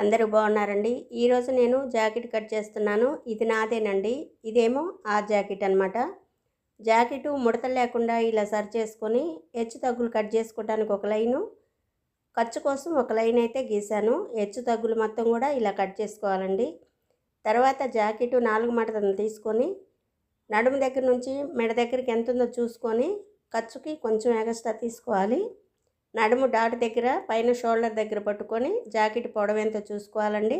అందరూ బాగున్నారండి. ఈరోజు నేను జాకెట్ కట్ చేస్తున్నాను. ఇది నాదేనండి. ఇదేమో ఆ జాకెట్ అనమాట జాకెట్ ముడతలు లేకుండా ఇలా సరి చేసుకొని హెచ్చు తగ్గులు కట్ చేసుకోవడానికి ఒక లైను ఖర్చు కోసం ఒక లైన్ అయితే గీశాను. హెచ్చు తగ్గులు మొత్తం కూడా ఇలా కట్ చేసుకోవాలండి. తర్వాత జాకెట్ నాలుగు మడతలు తీసుకొని నడుము దగ్గర నుంచి మెడ దగ్గరికి ఎంత ఉందో చూసుకొని ఖర్చుకి కొంచెం ఎగస్ట్రా తీసుకోవాలి. నడుము డాట్ దగ్గర పైన షోల్డర్ దగ్గర పట్టుకొని జాకెట్ పొడవెంత చూసుకోవాలండి?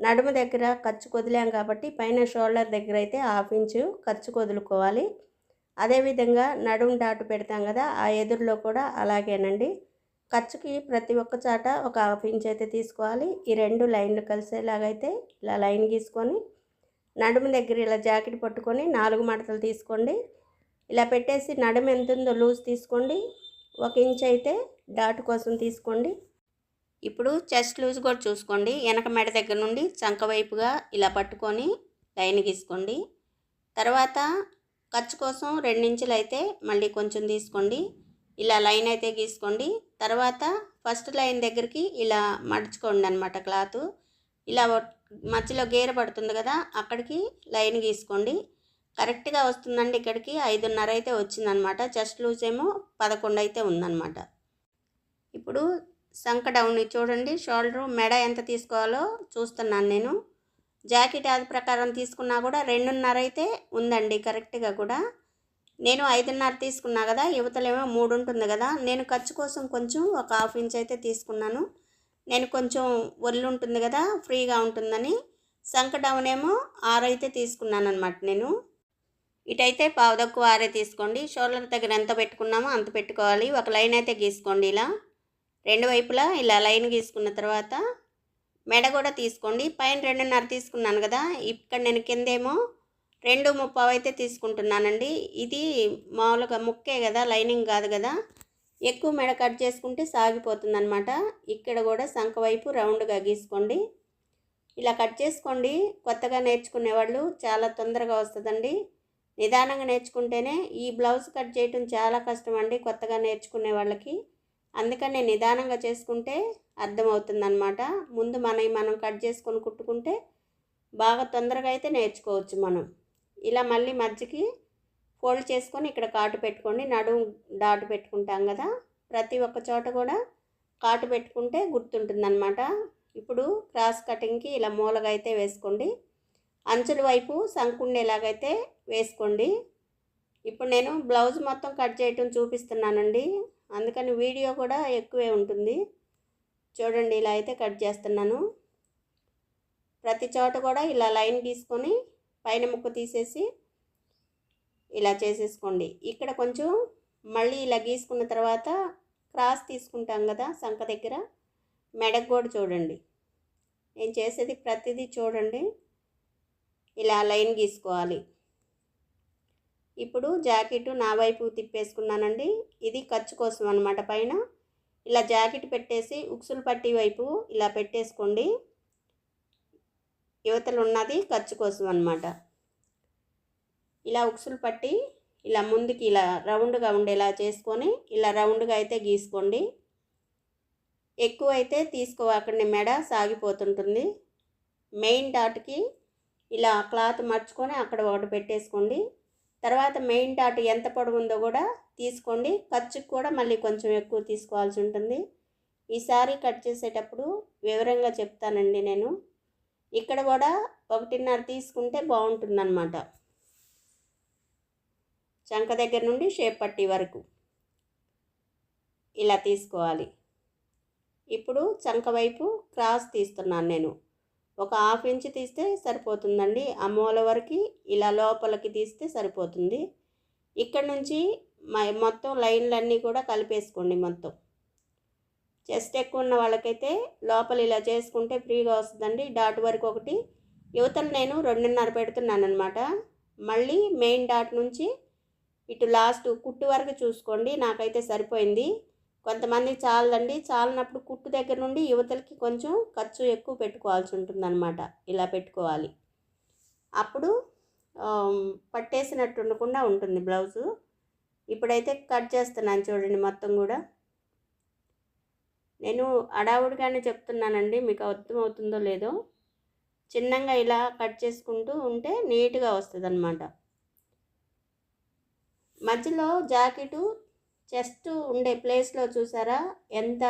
నడుము దగ్గర ఖర్చు కొదిలాం కాబట్టి పైన షోల్డర్ దగ్గర అయితే హాఫ్ ఇంచు ఖర్చు కొదులుకోవాలి. అదేవిధంగా నడుము డాటు పెడతాం కదా ఆ ఎదురులో కూడా అలాగేనండి. ఖర్చుకి ప్రతి ఒక్క చాట ఒక హాఫ్ ఇంచ్ అయితే తీసుకోవాలి. ఈ రెండు లైన్లు కలిసేలాగైతే ఇలా లైన్ గీసుకొని నడుము దగ్గర ఇలా జాకెట్ పట్టుకొని నాలుగు మడతలు తీసుకోండి. ఇలా పెట్టేసి నడుము ఎంత ఉందో లూజ్ తీసుకోండి. ఒక ఇంచ్ అయితే డాట్ కోసం తీసుకోండి. ఇప్పుడు చెస్ట్ లూజ్ కూడా చూసుకోండి. వెనక మెడ దగ్గర నుండి చంక వైపుగా ఇలా పట్టుకొని లైన్ గీసుకోండి. తర్వాత ఖర్చు కోసం రెండించులు అయితే మళ్ళీ కొంచెం తీసుకోండి. ఇలా లైన్ అయితే గీసుకోండి. తర్వాత ఫస్ట్ లైన్ దగ్గరికి ఇలా మడుచుకోండి అనమాట క్లాత్. ఇలా మధ్యలో గీర పడుతుంది కదా అక్కడికి లైన్ గీసుకోండి. కరెక్ట్గా వస్తుందండి ఇక్కడికి. ఐదున్నర అయితే వచ్చిందనమాట. చెస్ట్ లూజ్ ఏమో పదకొండు అయితే ఉందన్నమాట ఇప్పుడు సంక డౌన్ చూడండి. షోల్డర్ మెడ ఎంత తీసుకోవాలో చూస్తున్నాను నేను. జాకెట్ అది ప్రకారం తీసుకున్నా కూడా రెండున్నర అయితే ఉందండి కరెక్ట్గా కూడా. నేను ఐదున్నర తీసుకున్నా కదా యువతలేమో మూడు ఉంటుంది కదా. నేను ఖర్చు కోసం కొంచెం ఒక హాఫ్ ఇంచ్ అయితే తీసుకున్నాను. నేను కొంచెం ఒళ్ళు ఉంటుంది కదా ఫ్రీగా ఉంటుందని. సంక డౌన్ ఏమో ఆరు అయితే తీసుకున్నాను అనమాట నేను. ఇటైతే పావు తక్కువ ఆరే తీసుకోండి. షోల్డర్ దగ్గర ఎంత పెట్టుకున్నామో అంత పెట్టుకోవాలి. ఒక లైన్ అయితే గీసుకోండి ఇలా. రెండు వైపులా ఇలా లైన్ గీసుకున్న తర్వాత మెడ కూడా తీసుకోండి. పైన రెండున్నర తీసుకున్నాను కదా. ఇక్కడ నేను కిందేమో రెండు ముప్పావు అయితే తీసుకుంటున్నానండి. ఇది మామూలుగా ముక్కే కదా లైనింగ్ కాదు కదా. ఎక్కువ మెడ కట్ చేసుకుంటే సాగిపోతుంది అనమాట ఇక్కడ కూడా సంఖ వైపు రౌండ్గా గీసుకోండి. ఇలా కట్ చేసుకోండి. కొత్తగా నేర్చుకునే వాళ్ళు చాలా తొందరగా వస్తుందండి. నిదానంగా నేర్చుకుంటేనే ఈ బ్లౌజ్ కట్ చేయటం చాలా కష్టం అండి కొత్తగా నేర్చుకునే వాళ్ళకి. అందుకని నిదానంగా చేసుకుంటే అర్థమవుతుందన్నమాట. ముందు మనం మనం కట్ చేసుకొని కుట్టుకుంటే బాగా తొందరగా అయితే నేర్చుకోవచ్చు మనం. ఇలా మళ్ళీ మధ్యకి ఫోల్డ్ చేసుకొని ఇక్కడ కాటు పెట్టుకోండి. నడుము డాటు పెట్టుకుంటాం కదా ప్రతి ఒక్క చోట కూడా కాటు పెట్టుకుంటే గుర్తుంటుందన్నమాట. ఇప్పుడు క్రాస్ కటింగ్కి ఇలా మూలగా అయితే వేసుకోండి. అంచుల వైపు సంకుండేలాగైతే వేసుకోండి. ఇప్పుడు నేను బ్లౌజ్ మొత్తం కట్ చేయటం చూపిస్తున్నానండి. అందుకని వీడియో కూడా ఎక్కువే ఉంటుంది. చూడండి ఇలా అయితే కట్ చేస్తున్నాను. ప్రతి చోట కూడా ఇలా లైన్ గీసుకొని పైన ముక్క తీసేసి ఇలా చేసేసుకోండి. ఇక్కడ కొంచెం మళ్ళీ ఇలా గీసుకున్న తర్వాత క్రాస్ తీసుకుంటాం కదా సంక దగ్గర. మెడకు కూడా చూడండి. నేను చేసేది ప్రతిదీ చూడండి. ఇలా లైన్ గీసుకోవాలి. ఇప్పుడు జాకెట్ నా వైపు తిప్పేసుకున్నానండి. ఇది ఖర్చు కోసం అనమాట పైన. ఇలా జాకెట్ పెట్టేసి ఉక్సులు పట్టి వైపు ఇలా పెట్టేసుకోండి. యువతలు ఉన్నది ఖర్చు కోసం అనమాట ఇలా ఉక్సులు పట్టి ఇలా ముందుకి ఇలా రౌండ్గా ఉండేలా చేసుకొని ఇలా రౌండ్గా అయితే గీసుకోండి. ఎక్కువ అయితే తీసుకోవాకండి మెడ సాగిపోతుంటుంది. మెయిన్ డాట్కి ఇలా క్లాత్ మర్చుకొని అక్కడ ఒకటి పెట్టేసుకోండి. తర్వాత మెయిన్ డాట్ ఎంత పొడవు ఉందో కూడా తీసుకోండి. ఖర్చుకు కూడా మళ్ళీ కొంచెం ఎక్కువ తీసుకోవాల్సి ఉంటుంది. ఈసారి కట్ చేసేటప్పుడు వివరంగా చెప్తానండి నేను. ఇక్కడ కూడా ఒకటిన్నర తీసుకుంటే బాగుంటుందన్నమాట. చంక దగ్గర నుండి షేప్ పట్టి వరకు ఇలా తీసుకోవాలి. ఇప్పుడు చంక వైపు క్రాస్ తీస్తున్నాను నేను. ఒక హాఫ్ ఇంచ్ తీస్తే సరిపోతుందండి. ఆ మూల వరకు ఇలా లోపలికి తీస్తే సరిపోతుంది. ఇక్కడ నుంచి మొత్తం లైన్లన్నీ కూడా కలిపేసుకోండి మొత్తం. చెస్ట్ ఎక్కువ ఉన్న వాళ్ళకైతే లోపల ఇలా చేసుకుంటే ఫ్రీగా వస్తుందండి. డాట్ వరకు ఒకటి. యువతలు నేను రెండున్నర పెడుతున్నాను అనమాట మళ్ళీ మెయిన్ డాట్ నుంచి ఇటు లాస్ట్ కుట్టు వరకు చూసుకోండి. నాకైతే సరిపోయింది. కొంతమంది చాలండి. చాలినప్పుడు కుట్టు దగ్గర నుండి యువతలకి కొంచెం ఖర్చు ఎక్కువ పెట్టుకోవాల్సి ఉంటుందన్నమాట. ఇలా పెట్టుకోవాలి. అప్పుడు పట్టేసినట్టు ఉండకుండా ఉంటుంది బ్లౌజు. ఇప్పుడైతే కట్ చేస్తున్నాను చూడండి మొత్తం కూడా. నేను అడావుడిగానే చెప్తున్నానండి. మీకు అర్థమవుతుందో లేదో. చిన్నగా ఇలా కట్ చేసుకుంటూ ఉంటే నీట్గా వస్తుంది అనమాట మధ్యలో జాకెటు చెస్ట్ ఉండే ప్లేస్లో చూసారా? ఎంత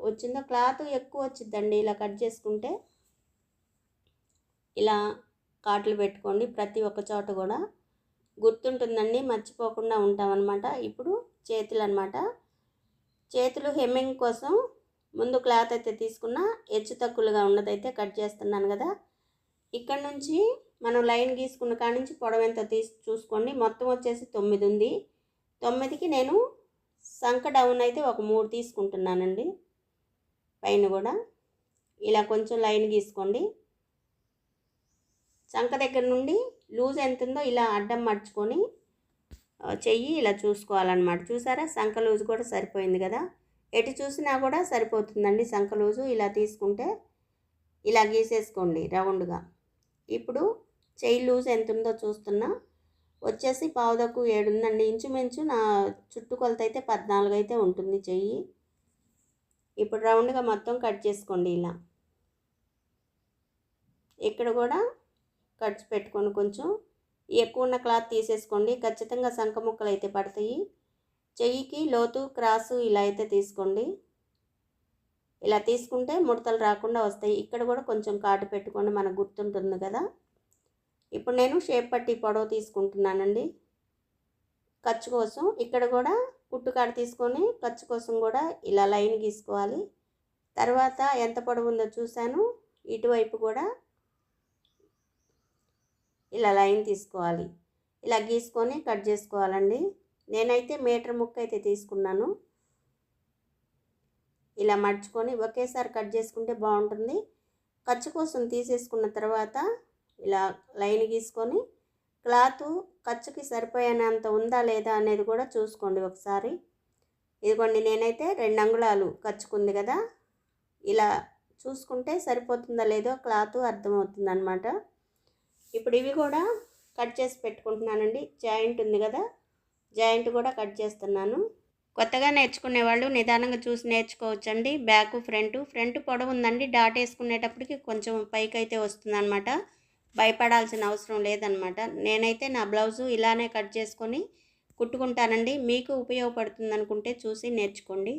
వచ్చిందో క్లాత్ ఎక్కువ వచ్చిందండి ఇలా కట్ చేసుకుంటే. ఇలా కాట్లు పెట్టుకోండి ప్రతి ఒక్క చోట కూడా. గుర్తుంటుందండి మర్చిపోకుండా ఉంటామన్నమాట. ఇప్పుడు చేతులు అనమాట చేతులు హెమ్మింగ్ కోసం ముందు క్లాత్ అయితే తీసుకున్న హెచ్చు తక్కువలుగా ఉన్నదైతే కట్ చేస్తున్నాను కదా. ఇక్కడ నుంచి మనం లైన్ గీసుకున్న కాడ నుంచి పొడవు ఎంత తీసి చూసుకోండి. మొత్తం వచ్చేసి తొమ్మిది ఉంది. తొమ్మిదికి నేను సంక డౌన్ అయితే ఒక మూడు తీసుకుంటున్నానండి. పైన కూడా. ఇలా కొంచెం లైన్ గీసుకోండి. చంక దగ్గర నుండి లూజ్ ఎంత ఉందో ఇలా అడ్డం మడుచుకొని చెయ్యి ఇలా చూసుకోవాలన్నమాట. చూసారా? సంక లూజు కూడా సరిపోయింది కదా? ఎటు చూసినా కూడా సరిపోతుందండి సంక లూజు ఇలా తీసుకుంటే ఇలా గీసేసుకోండి రౌండ్గా. ఇప్పుడు చెయ్యి లూజ్ ఎంత ఉందో చూస్తున్నా. వచ్చేసి పావుదకు ఏడు ఉందండి ఇంచుమించు నా చుట్టుకొలత అయితే పద్నాలుగు అయితే ఉంటుంది చెయ్యి. ఇప్పుడు రౌండ్గా మొత్తం కట్ చేసుకోండి ఇలా. ఇక్కడ కూడా కట్స్ పెట్టుకొని కొంచెం ఎక్కువ ఉన్న క్లాత్ తీసేసుకోండి. ఖచ్చితంగా సంక ముక్కలు అయితే పడతాయి. చెయ్యికి లోతు క్రాసు ఇలా అయితే తీసుకోండి. ఇలా తీసుకుంటే ముడతలు రాకుండా వస్తాయి. ఇక్కడ కూడా కొంచెం కాటు పెట్టుకోండి. మనకు గుర్తుంటుంది కదా. ఇప్పుడు నేను షేప్ పట్టి పొడవు తీసుకుంటున్నానండి. ఖర్చు కోసం ఇక్కడ కూడా కుట్టుకాడ తీసుకొని ఖర్చు కోసం కూడా ఇలా లైన్ గీసుకోవాలి. తర్వాత ఎంత పొడవు ఉందో చూశాను. ఇటువైపు కూడా ఇలా లైన్ తీసుకోవాలి. ఇలా గీసుకొని కట్ చేసుకోవాలండి. నేనైతే మీటర్ ముక్క అయితే తీసుకున్నాను. ఇలా మడుచుకొని ఒకేసారి కట్ చేసుకుంటే బాగుంటుంది. ఖర్చు కోసం తీసేసుకున్న తర్వాత ఇలా లైన్ గీసుకొని క్లాత్ ఖర్చుకి సరిపోయేంత ఉందా లేదా అనేది కూడా చూసుకోండి ఒకసారి. ఇదిగోండి నేనైతే రెండు అంగుళాలు ఖర్చుకుంది కదా. ఇలా చూసుకుంటే సరిపోతుందా లేదో క్లాత్ అర్థమవుతుంది అనమాట ఇప్పుడు ఇవి కూడా కట్ చేసి పెట్టుకుంటున్నానండి. జాయింట్ ఉంది కదా. జాయింట్ కూడా కట్ చేస్తున్నాను. కొత్తగా నేర్చుకునే వాళ్ళు నిదానంగా చూసి నేర్చుకోవచ్చండి. బ్యాక్ ఫ్రంట్ ఫ్రంట్ పొడవు ఉందండి. డాట్ వేసుకునేటప్పటికి కొంచెం పైకి అయితే వస్తుందన్నమాట. భయపడాల్సిన అవసరం లేదనమాట నేనైతే నా బ్లౌజు ఇలానే కట్ చేసుకొని కుట్టుకుంటానండి. మీకు ఉపయోగపడుతుంది అనుకుంటే చూసి నేర్చుకోండి.